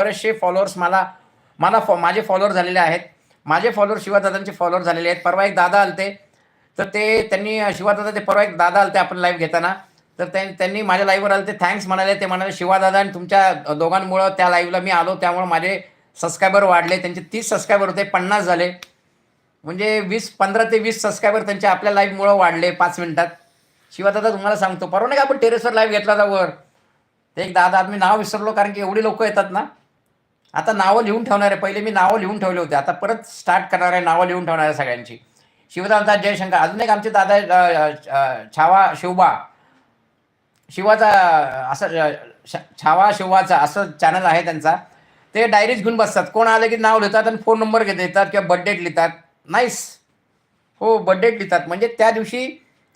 बरेचसे फॉलोअर्स मला मला फॉ माझे फॉलोअर झालेले आहेत. माझे फॉलोअर शिवादादांचे फॉलोअर झालेले आहेत. परवा एक दादा आलते. तर ते त्यांनी शिवादादा ते परवा एक दादा आलते आपण लाईव्ह घेताना. तर त्यांनी माझ्या लाईव्हवर आले ते थँक्स म्हणाले. ते म्हणाले शिवादादा आणि तुमच्या दोघांमुळं त्या लाईव्हला मी आलो. त्यामुळे माझे सबस्क्रायबर वाढले. त्यांचे तीस सबस्क्रायबर होते. पन्नास झाले. म्हणजे वीस पंधरा ते वीस सबस्क्रायबर त्यांचे आपल्या लाईव्हमुळं वाढले पाच मिनिटात. शिवादादा तुम्हाला सांगतो. परवा नाही का आपण टेरेसवर लाईव्ह घेतला होता वर? ते एक दादा मी नाव विसरलो कारण की एवढी लोक येतात ना. आता नावं लिहून ठेवणार आहे पहिले मी नावं लिहून ठेवले होते. आता परत स्टार्ट करणार आहे नावं लिहून ठेवणार आहे सगळ्यांची. शिवदादा जयशंकर अजून एक आमचे दादा छावा शिवबा. शिवाचा असं छावा शिवाचा असं चॅनल आहे त्यांचा. ते डायरीज घेऊन बसतात. कोण आलं की नाव लिहितात आणि फोन नंबर घेत येतात किंवा बड्डेट लिहितात. नाईस हो बड्डेट लिहितात. म्हणजे त्या दिवशी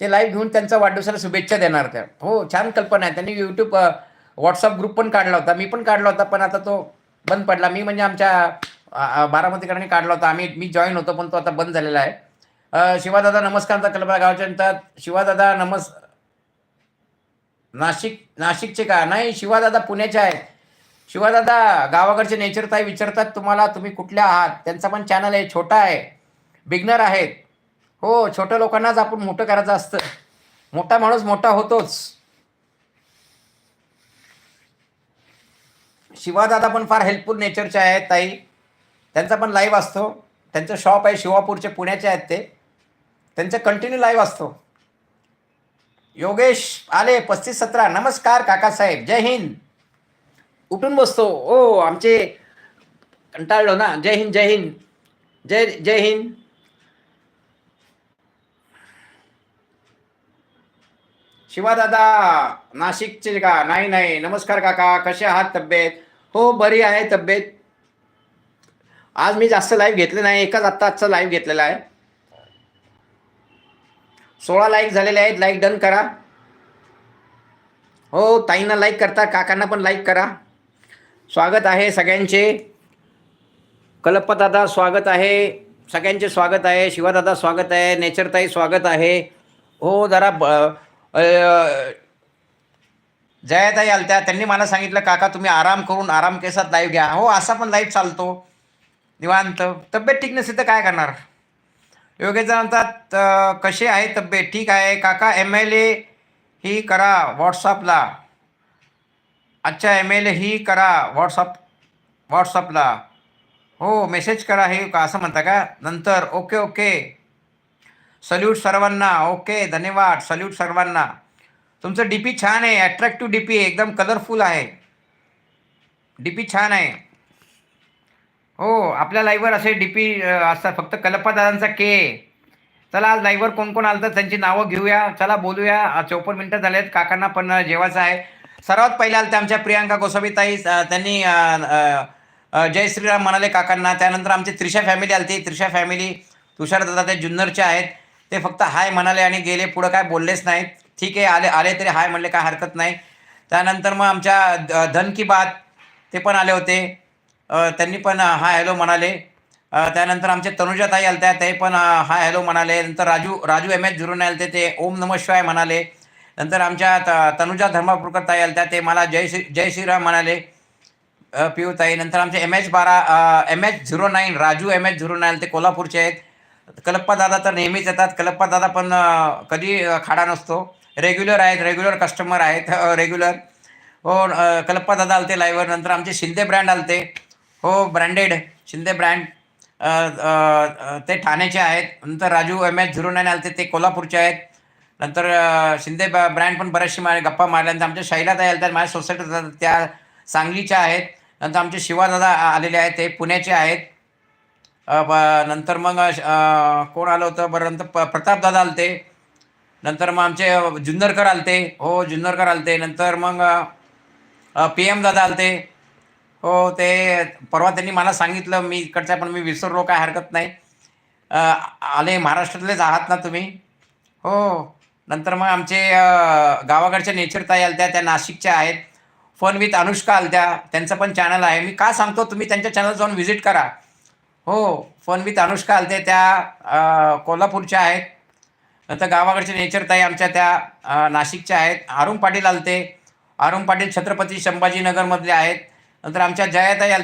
ते लाईव्ह घेऊन त्यांचा वाढदिवसाला शुभेच्छा देणार त्या. हो छान कल्पना आहे. त्यांनी यूट्यूब व्हॉट्सअप ग्रुप पण काढला होता. मी पण काढला होता पण आता तो बंद पडला. मी म्हणजे आमच्या बारामतीकरांनी काढला होता. आम्ही मी जॉईन होतो पण तो आता बंद झालेला आहे. शिवादादा नमस्कार कल्पना गावच्या म्हणतात शिवादादा नमस् नाशिक नाशिकचे का? नाही शिवादादा पुण्याचे आहेत. शिवादादा गावाकडचे नेचरताई विचारतात तुम्हाला तुम्ही कुठल्या आहात? त्यांचा पण चॅनल आहे छोटा आहे. बिगनर आहेत. हो छोट्या लोकांनाच आपण मोठं करायचं असतं. मोठा माणूस मोठा होतोच. शिवादादा पण फार हेल्पफुल नेचरचे आहेत ताई. त्यांचा पण लाईव्ह असतो. त्यांचं शॉप आहे शिवापूरचे पुण्याचे आहेत ते. त्यांचं कंटिन्यू लाईव्ह असतो. योगेश आले पस्तीस सतरा. नमस्कार काकासाहेब जय हिंद. उठून बसतो. ओ आमचे कंटाळलो ना. जय हिंद जय हिंद. जय जय हिंद. शिवादादा नाशिकचे का? नाही नाही. नमस्कार काका. कसे आहात तब्येत? हो बरी आहे तब्येत. आज मी जास्त लाईव्ह घेतले नाही एकच आत्ता आजचा लाईव्ह घेतलेला आहे. सोळा लाईक झालेले आहेत लाईक डन करा. हो ताईंना लाईक करता काकांना पण लाईक करा. स्वागत आहे सगळ्यांचे. कलप्पदादा स्वागत आहे सगळ्यांचे स्वागत आहे शिवादादा स्वागत आहे नेचरताई स्वागत आहे. हो जरा ब जयाताई आलत्या. त्यांनी मला सांगितलं काका तुम्ही आराम करून आराम केसात लाईव्ह घ्या. हो असा पण लाईव्ह चालतो. निवांत. तब्येत ठीक नसेल तर काय करणार? योगेश म्हणतात कसे कशी आहे तब्येत? ठीक आहे. काका एम एल ए ही करा व्हॉट्सअपला अच्छा एम एल ए ही करा व्हॉट्सअप व्हॉट्सअपला हो मेसेज करा हे का असं म्हणता का? नंतर ओके ओके. सल्यूट सर्वांना ओके धन्यवाद. सल्यूट सर्वांना. तुमचं डी पी छान आहे अट्रॅक्टिव्ह डी पी आहे एकदम कलरफुल आहे. डी पी छान आहे. हो आपल्या लाईव्हवर असे डी पी असतात फक्त कल्पदादांचा के चला आज लाईव्हवर कोण कोण आलं तर त्यांची नावं घेऊया. चला बोलूया. चौपन्न मिनटं झाले आहेत काकांना पण जेवायचं आहे. सर्वात पहिल्या त्या आमच्या प्रियांका गोसावीताई त्यांनी जय श्रीराम म्हणाले काकांना. त्यानंतर आमची त्रिशा फॅमिली आली त्रिशा फॅमिली तुषारदादा ते जुन्नरचे आहेत. ते फक्त हाय म्हणाले आणि गेले. पुढं काय बोललेच नाहीत. ठीक आहे आले आले तरी हाय म्हणले काय हरकत नाही. त्यानंतर मग आमच्या धन की बात ते पण आले होते. त्यांनी पण हा हाय हॅलो म्हणाले. त्यानंतर आमचे तनुजाताई आलत्या ते पण हा हाय हॅलो म्हणाले. नंतर राजू राजू एम एच झुरून आलते ते ओम नम शिवाय म्हणाले. नंतर आमच्या त- तनुजा धर्मापूरकर ताई आलत्या ते मला जय श्री जय श्रीराम म्हणाले. अ, नंतर आमचे एम एच बारा M H zero nine Raju M H zero nine ते कोल्हापूरचे आहेत. कलप्पा दादा तर नेहमीच येतात. कलप्पा दादा पण कधी खाडा नसतो. रेग्युलर आहेत रेग्युलर कस्टमर आहेत रेग्युलर हो कल्पा कलप्पा दादा आलते लाईव्हवर नंतर आमचे शिंदे ब्रँड आलते. हो ब्रँडेड शिंदे ब्रँड ते ठाण्याचे आहेत. नंतर Raju M H zero nine आलते ते कोल्हापूरचे आहेत. नंतर शिंदे ब्रँड पण बऱ्याचशी मा गप्पा मारल्यानंतर आमच्या शैलाताई आल्या माझ्या सोसायटीत त्या सांगलीच्या आहेत. नंतर आमचे शिवादादा आलेले आहेत ते पुण्याचे आहेत. ब- नंतर मग कोण आलं होतं? बरं नंतर प प्रतापदादा आलते. नंतर मग आमचे जुन्नरकर आलते. हो जुन्नरकर आलते. नंतर मग पी एम दादा आलते. हो ते परवा त्यांनी मला सांगितलं मी इकडचं पण मी विसरलो काय हरकत नाही. आले महाराष्ट्रातलेच आहात ना तुम्ही? हो. नंतर मग आमचे गावाकडच्या नेचर ताई आलत्या त्या नाशिकच्या आहेत. फन विथ अनुष्का आलत्या. त्यांचं पण चॅनल आहे. मी का सांगतो तुम्ही त्यांच्या चॅनल जाऊन व्हिजिट करा. हो फन विथ अनुष्का आलते त्या कोल्हापूरच्या आहेत. नंतर गावाकडचे नेचर ताई आमच्या त्या नाशिकच्या आहेत. अरुण पाटील आलते. अरुण पाटील छत्रपती संभाजीनगरमधले आहेत. नंतर आमच्या जयाताई